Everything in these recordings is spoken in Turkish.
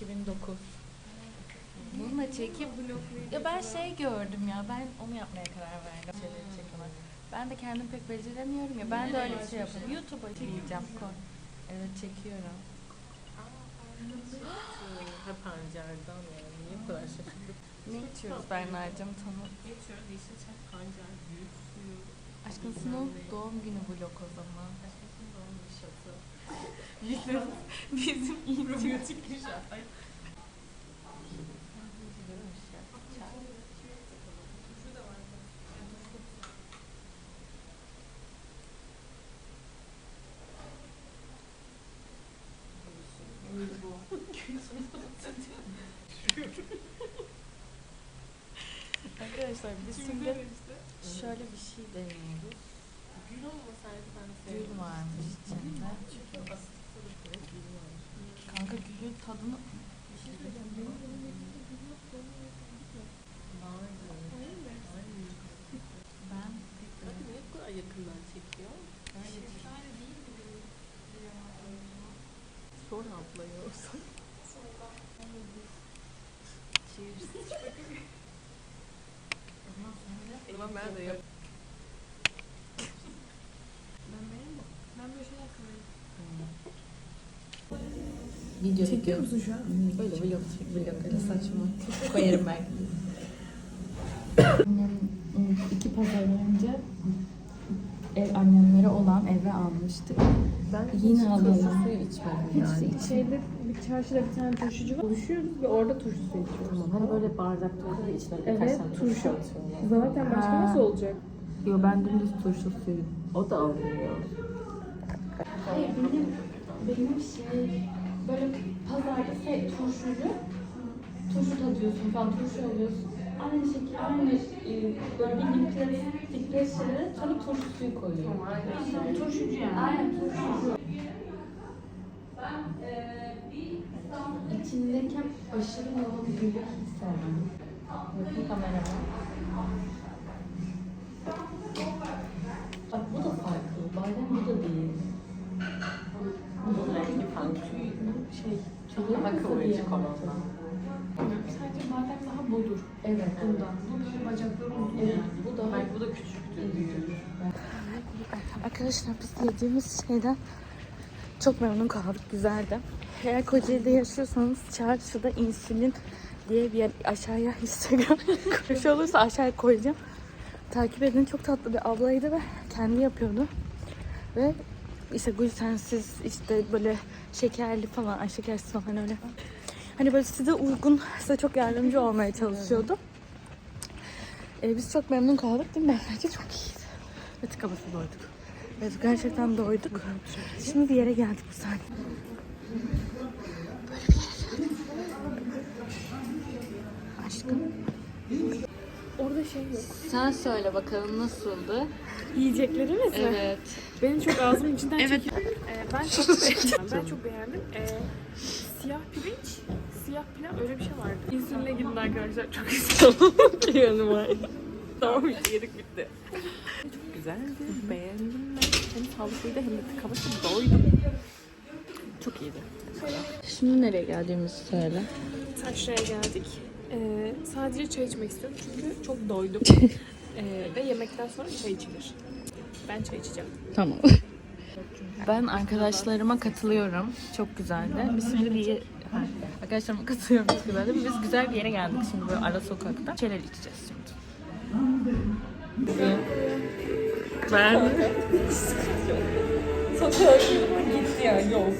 2009. Bununla çekip ya ben şey gördüm ya ben onu yapmaya karar verdim şeyleri çekime. Ben de kendim pek beceremiyorum ya ben de öyle bir şey yapıyorum. YouTube'a çekeceğim koy. Evet çekiyorum. Hep pancardan yani. Niye bu kadar şaşırdık? Ne içiyoruz Berna'cığım tanı? Geçiyoruz yeşil çay, pancar, büyük suyu. Aşkın Sun'un doğum günü vlog o zaman. Başkasının doğum nişatı. Bizim, bizim Probiyotik nişat. Ay. Arkadaşlar biz şimdi şöyle bir şey deniyoruz. Gül olmasaydı ben Gül sevdim. varmış içinde. Çünkü asitli de gül var. Kanka gülün tadını ben Hadi niye bu kadar yakından çekiyor? Sor ablaya o zaman. Cheers. O zaman ben de yap. Video çekiyor musun şu an? Böyle vlog vlog öyle saçma. Koyarım belki. Annem ım, iki pazar önce ev annemlere olan eve almıştık. Ben Yine alalım. turşu suyu içmedim yani. Hiç şeyde bir çarşıda bir tane turşucu var. Buluşuyoruz ve orada turşu suyu içiyoruz. Tamam, hani böyle bardakta oluyor da içine birkaç Evet, tane turşu. turşu atıyorlar. Zaten başka Ha. nasıl olacak? Yo ben dümdüz turşu suyu. O da alınıyor. Hayır benim benim şey böyle pazarda şey turşucu turşu tadıyorsun falan turşu alıyorsun. Aynı şekilde aynı e, böyle bildiğin plastik pres şeylere sonra turşu suyu koyuyor. Aynen. Turşucu yani. Aynen turşucu. İçindeyken aşırı yoğun bir gülü hiç sevmem. Bakın kamerama. Şey, Daha kıvırcık. Sadece badem daha bodur. Evet. Bundan. Bu böyle bacakları uzun Evet. Bu daha Hayır bu da küçüktü. büyüğü. Arkadaşlar biz yediğimiz şeyden çok memnun kaldık. Güzeldi. Eğer Kocaeli'de yaşıyorsanız çarşıda insülin diye bir yer aşağıya Instagram köşe olursa aşağıya koyacağım. Takip edin. Çok tatlı bir ablaydı ve kendi yapıyordu. Ve işte glutensiz işte böyle şekerli falan, ay şekersiz falan öyle. Hani böyle size uygun, size çok yardımcı olmaya çalışıyordu. Ee, biz çok memnun kaldık değil mi? Bence çok iyiydi. Ve tıka basa doyduk. Evet gerçekten doyduk. Şimdi bir yere geldik bir saniye. Böyle bir yere geldik. Aşkım. Orada şey yok. Sen söyle bakalım nasıldı? Yiyeceklerimiz mi? Evet. Benim çok ağzımın içinden Evet. çekiyor. Ee, ben çok beğendim. Ben çok beğendim. Ee, siyah pirinç, siyah pilav öyle bir şey vardı. İnsüline gidin arkadaşlar. Çok güzel. Yanım var. Tamam işte yedik bitti. Çok güzeldi. Beğendim ben. Hem sağlıklıydı hem de tıka basa doydum. Çok iyiydi. Şimdi nereye geldiğimizi söyle. Taşra'ya geldik. Ee, sadece çay içmek istiyorum çünkü çok doydum. Ee, ve yemekten sonra çay içilir. Ben çay içeceğim. Tamam. Ben arkadaşlarıma katılıyorum. Çok güzeldi. Biz şimdi bir ha, arkadaşlarıma katılıyorum. Çok güzeldi. Biz güzel bir yere geldik şimdi böyle ara sokakta. Şeyler içeceğiz şimdi. Ben Gitti ya yok.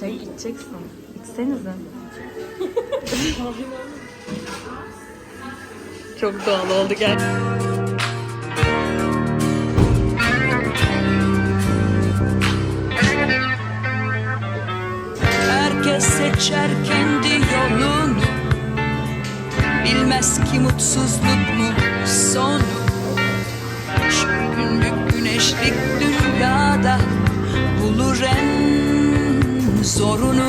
Çay içeceksin. İçsenize. Çok doğal oldu gel. Herkes seçer kendi yolunu Bilmez ki mutsuzluk mu sonu günlük güneşlik dünyada Bulur en zorunu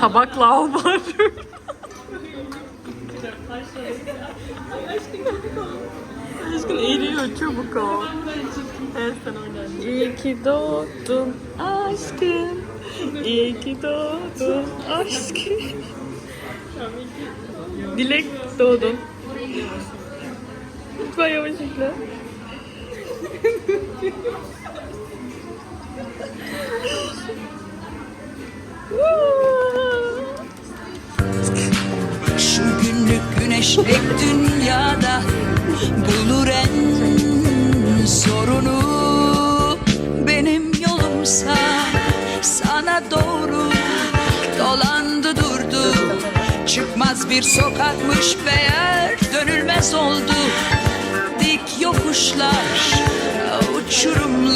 Tabakla al bari. Aşkın eriyor çabuk ol. Evet sen oradan. İyi ki doğdun aşkım. İyi ki doğdun aşkım. Dilek doğdun. Lütfen yavaş ekle. Şu günlük güneşlik dünyada bulur en sorunu. Benim yolumsa sana doğru dolandı durdu. Çıkmaz bir sokakmış meğer dönülmez oldu. Dik yokuşlar uçurum